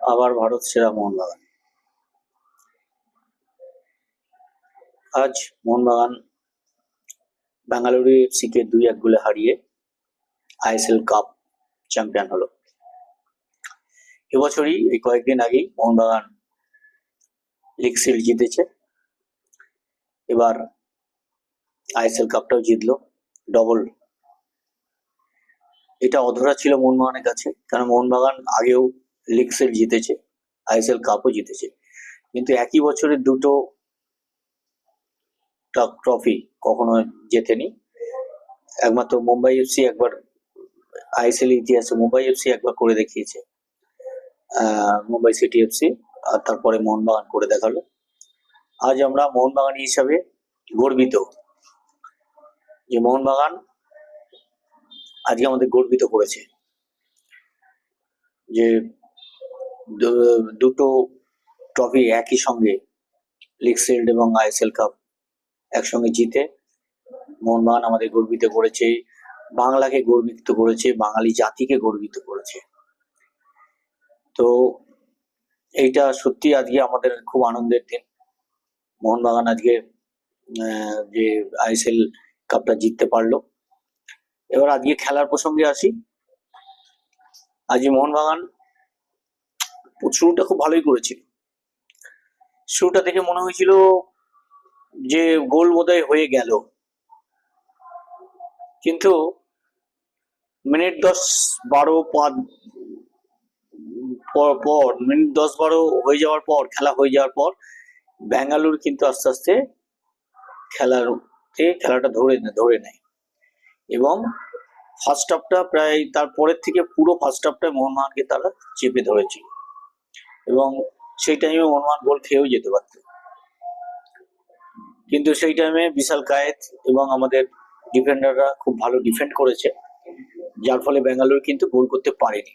আবার ভারত সেরা মোহনবাগান। আজ মোহনবাগান বেঙ্গালুরু এফসি কে দুই এক গোলে হারিয়ে আইএসএল কাপ চ্যাম্পিয়ন হলো। এবছরই এই কয়েকদিন আগেই মোহনবাগান লিগ শিল্ড জিতেছে। এবার আইএসএল কাপটাও জিতলো ডবল এটা অধরা ছিল মোহনবাগানের কাছে কারণ মোহনবাগান আগেও লিগ শিল্ড জিতেছে আইএসএল কাপও জিতেছে। কিন্তু একই বছরে দুটো ট্রফি কখনো জেতেনি। একমাত্র মুম্বাই এফসি একবার আইএসএল ইতিহাসে, মুম্বাই এফসি একবার করে দেখিয়েছে মুম্বাই সিটি এফসি আর তারপরে মোহনবাগান করে দেখাল। আজ আমরা মোহনবাগানী হিসাবে গর্বিত যে মোহনবাগান আজকে আমাদের গর্বিত করেছে। যে দুটো ট্রফি একই সঙ্গে লিগ শিল্ড এবং আইএসএল কাপ একসঙ্গে জিতে মোহনবাগান আমাদের গর্বিত করেছে, বাংলাকে গর্বিত করেছে, বাঙালি জাতিকে গর্বিত করেছে। তো এইটা সত্যি আজকে আমাদের খুব আনন্দের দিন। মোহনবাগান আজকে যে আইএসএল কাপটা জিততে পারল। এবার আজকে খেলার প্রসঙ্গে আসি। আজকে মোহনবাগান শুরুটা খুব ভালোই করেছিল। শুরুটা দেখে মনে হয়েছিল যে গোল বোধহয় হয়ে গেল। কিন্তু মিনিট দশ বারো পাঁচ পর মিনিট দশ বারো হয়ে যাওয়ার পর, খেলা হয়ে যাওয়ার পর ব্যাঙ্গালোর কিন্তু আস্তে আস্তে খেলার খেলাটা ধরে ধরে নেয়। এবং ফার্স্ট হাফটা প্রায়, তারপরের থেকে পুরো ফার্স্ট হাফটা মোহনবাগানকে তারা চেপে ধরেছিল। এবং সেই টাইমে মোহনবাগান গোল খেয়েও যেতে পারত। কিন্তু সেই টাইমে বিশাল কায়েত এবং আমাদের ডিফেন্ডাররা খুব ভালো ডিফেন্ড করেছে, যার ফলে ব্যাঙ্গালোর কিন্তু গোল করতে পারেনি।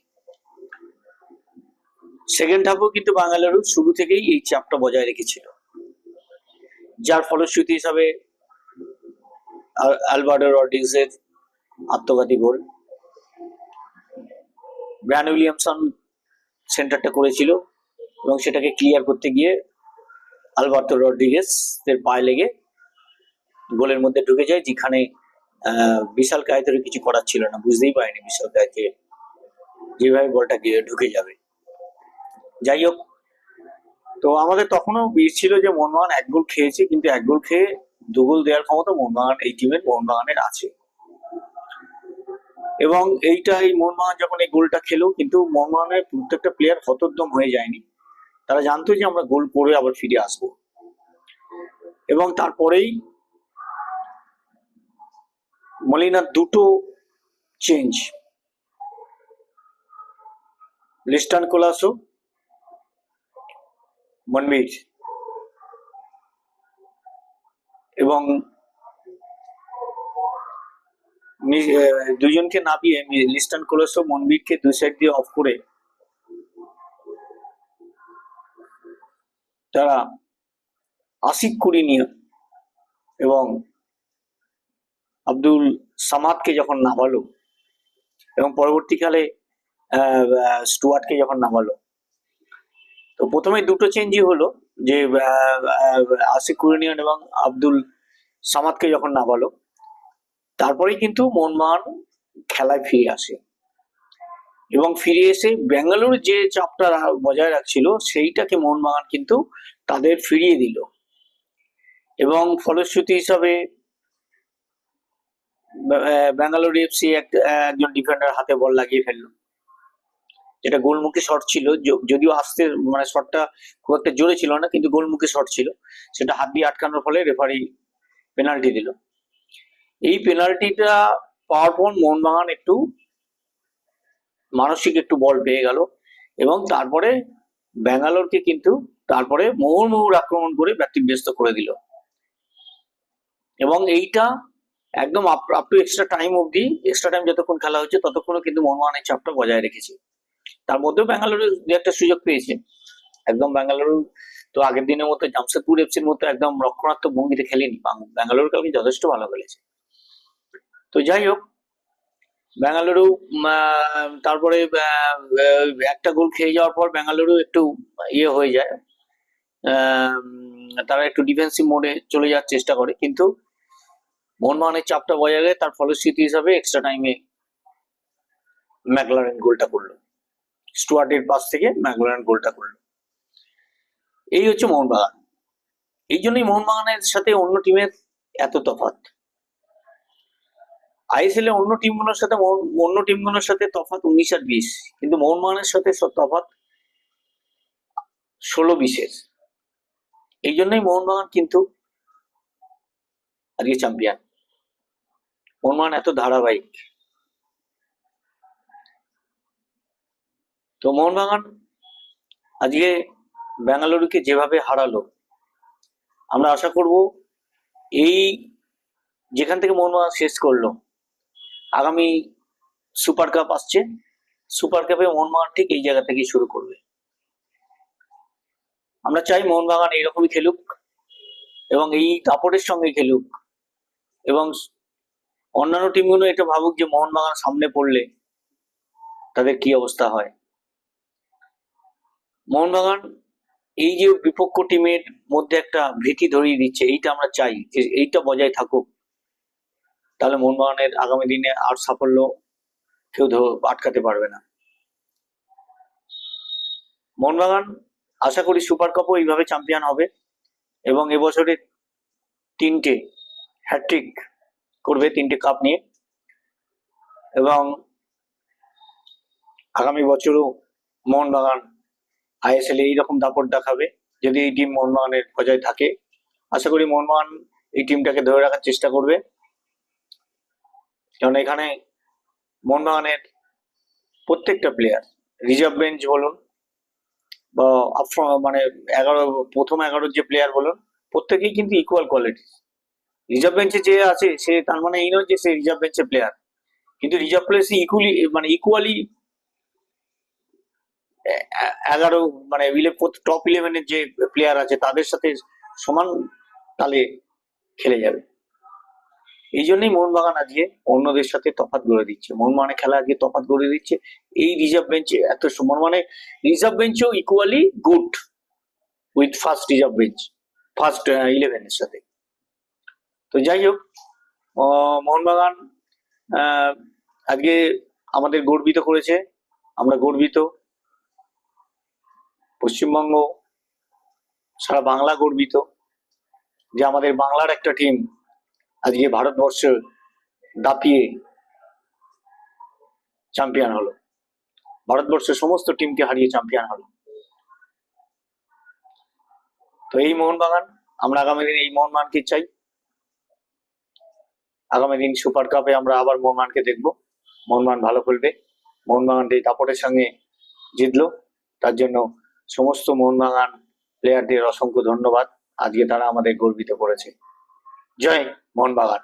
সেকেন্ড হাফেও কিন্তু বাঙ্গালুরু শুরু থেকেই এই চাপটা বজায় রেখেছিল। যার ফলশ্রুতি হিসাবে আল- আলবার্টো রড্রিগেজের আত্মঘাতী গোল। ব্র্যান উইলিয়ামসন সেন্টারটা করেছিল। এবং সেটাকে ক্লিয়ার করতে গিয়ে আলবার্তো রড্রিগেজ এর পায়ে লেগে গোলের মধ্যে ঢুকে যায়, যেখানে বিশাল কায়তের কিছু করার ছিল না, বুঝতেই পারেনি বিশাল কায়তে যেভাবে বলটা গিয়ে ঢুকে যাবে। যাই হোক, তো আমাদের তখনও বিষ ছিল যে মোহনবাগান এক গোল খেয়েছে, কিন্তু এক গোল খেয়ে দু গোল দেওয়ার ক্ষমতা মোহনবাগান এই টিমের মোহনবাগানের আছে। এবং এইটা এই মোহনবাগান যখন এই গোলটা খেলো, কিন্তু মোহনবাগানের প্রত্যেকটা প্লেয়ার হতোদ্যম হয়ে যায়নি। তারা জানতো যে আমরা গোল করে আবার ফিরে আসব। এবং তারপরেই মলিনার দুটো চেঞ্জ লিস্টান কোলাসো, মনবীর এবং দুজনকে নামিয়ে মি- লিস্টান কোলাসো, মনবীরকে দুই সাইড দিয়ে অফ করে তারা আশিক কুড়িনিয়া এবং আব্দুল সামাদকে যখন নামালো এবং পরবর্তীকালে স্টুয়ার্টকে যখন নামালো। তো প্রথমে দুটো চেঞ্জই হলো যে আশিক কুরিনিয়ান এবং আব্দুল সামাদকে যখন নামালো, তারপরেই কিন্তু মোহনবাগান খেলায় ফিরে আসে। এবং ফিরে এসে বেঙ্গালুরু যে চাপটা বজায় রাখছিল, সেইটাকে মোহনবাগান কিন্তু তাদের ফিরিয়ে দিল। এবং ফলশ্রুতি হিসাবে বেঙ্গালুরু এফসি একজন ডিফেন্ডার হাতে বল লাগিয়ে ফেলল। যেটা গোলমুখী শট ছিল। যদিও আসতে মানে শটটা খুব একটা জোরে ছিল না, কিন্তু গোলমুখী শট ছিল। সেটা হাত দিয়ে আটকানোর ফলে রেফারি পেনাল্টি দিল। এই পেনাল্টিটা পাওয়ার পর মোহনবাগান একটু মানসিক একটু বল পেয়ে গেল এবং তারপরে ব্যাঙ্গালোরকে কিন্তু তারপরে মোহনমুহুর আক্রমণ করে ব্যতিব্যস্ত করে দিল। এবং এইটা একদম আপ টু এক্সট্রা টাইম অবধি এক্সট্রা টাইম যতক্ষণ খেলা হচ্ছে ততক্ষণও কিন্তু মোহনবাগানের চাপটা বজায় রেখেছে। তার মধ্যেও ব্যাঙ্গালোরের দু একটা সুযোগ পেয়েছে। একদম ব্যাঙ্গালুরু তো আগের দিনের মতো জামশেদপুর এফসির মতো একদম রক্ষণাত্মক ভঙ্গিতে খেলেনি। ব্যাঙ্গালোর কালকে যথেষ্ট ভালো খেলেছে। তো যাই হোক বেঙ্গালুরু তারপরে একটা গোল খেয়ে যাওয়ার পর বেঙ্গালুরু একটু ইয়ে হয়ে যায়। তারা একটু ডিফেন্সিভ মোডে চলে যাওয়ার চেষ্টা করে, কিন্তু মোহনবাগানের চাপটা বজায় গেলে তার ফলশ্রুতি হিসাবে এক্সট্রা টাইমে ম্যাকলারেন গোলটা করল। স্টুয়ার্টের পাশ থেকে ম্যাকলারেন গোলটা করল। এই হচ্ছে মোহনবাগান। এই জন্যই মোহনবাগানের সাথে অন্য টিমের এত তফাৎ। আইএসএল এ অন্য টিমগুলোর সাথে অন্য টিমগুলোর সাথে তফাৎ উনিশ আর বিশ, কিন্তু মোহনবাগানের সাথে তফাৎ ষোলো বিশের। এই জন্যই মোহনবাগান কিন্তু আজকে চ্যাম্পিয়ন মোহনবাগান এত ধারাবাহিক। তো মোহনবাগান আজকে বেঙ্গালুরুকে যেভাবে হারালো, আমরা আশা করব এই যেখান থেকে মোহনবাগান শেষ করল আগামী সুপার কাপ আসছে। সুপার কাপে মোহনবাগান ঠিক এই জায়গা থেকেই শুরু করবে। আমরা চাই মোহনবাগান এইরকমই খেলুক এবং এই দাপটের সঙ্গে খেলুক এবং অন্যান্য টিমগুলো এটা ভাবুক যে মোহনবাগান সামনে পড়লে তাদের কি অবস্থা হয়। মোহনবাগান এই যে বিপক্ষ টিমের মধ্যে একটা ভীতি ধরিয়ে দিচ্ছে, এইটা আমরা চাই যে এইটা বজায় থাকুক। তাহলে মোহনবাগানের আগামী দিনে আর সাফল্য কেউ আটকাতে পারবে না। মোহনবাগান আশা করি সুপার কাপও এইভাবে চ্যাম্পিয়ন হবে এবং এবছরে তিনটে হ্যাট্রিক করবে, তিনটে কাপ নিয়ে। এবং আগামী বছরও মোহনবাগান আইএসএল এইরকম দাপট দেখাবে যদি এই টিম মোহনবাগানের বজায় থাকে। আশা করি মোহনবাগান এই টিমটাকে ধরে রাখার চেষ্টা করবে। কারণ এখানে মোহনবাগানের প্রত্যেকটা প্লেয়ার রিজার্ভ বেঞ্চ বলুন বা মানে এগারো, প্রথম এগারোর যে প্লেয়ার বলুন, প্রত্যেকেই কিন্তু ইকুয়াল কোয়ালিটি রিজার্ভ বেঞ্চে যে আছে, সে তার মানে এই নয় যে সে রিজার্ভ বেঞ্চের প্লেয়ার কিন্তু রিজার্ভ প্লেয়ার সে ইকুয়ালি মানে ইকুয়ালি এগারো মানে টপ ইলেভেনের যে প্লেয়ার আছে, তাদের সাথে সমান তালে খেলে যাবে। এই জন্যই মোহনবাগান আজকে অন্যদের সাথে তফাৎ গড়ে দিচ্ছে। মোহনবাগানের খেলা আজকে তফাত গড়ে দিচ্ছে। এই রিজার্ভ বেঞ্চে এত সমান মানে reserve বেঞ্চও equally good with first reserve bench first ইলেভেনের সাথে। তো যাই হোক মোহনবাগান আজকে আমাদের গর্বিত করেছে। আমরা গর্বিত। পশ্চিমবঙ্গ, সারা বাংলা গর্বিত যে আমাদের বাংলার একটা টিম আজকে ভারতবর্ষ দাপিয়ে চ্যাম্পিয়ন হলো। ভারতবর্ষের সমস্ত টিমকে হারিয়ে চ্যাম্পিয়ন হলো। তো এই মোহনবাগান, আমরা আগামী দিন এই মোহনবাগানকে চাই। আগামী দিন সুপার কাপে আমরা আবার মোহনবাগানকে দেখব। মোহনবাগান ভালো খেলবে। মোহনবাগান এই দাপটের সঙ্গে জিতলো, তার জন্য সমস্ত মোহনবাগান প্লেয়ারদের অসংখ্য ধন্যবাদ। আজকে তারা আমাদের গর্বিত করেছে। জয় মোহনবাগান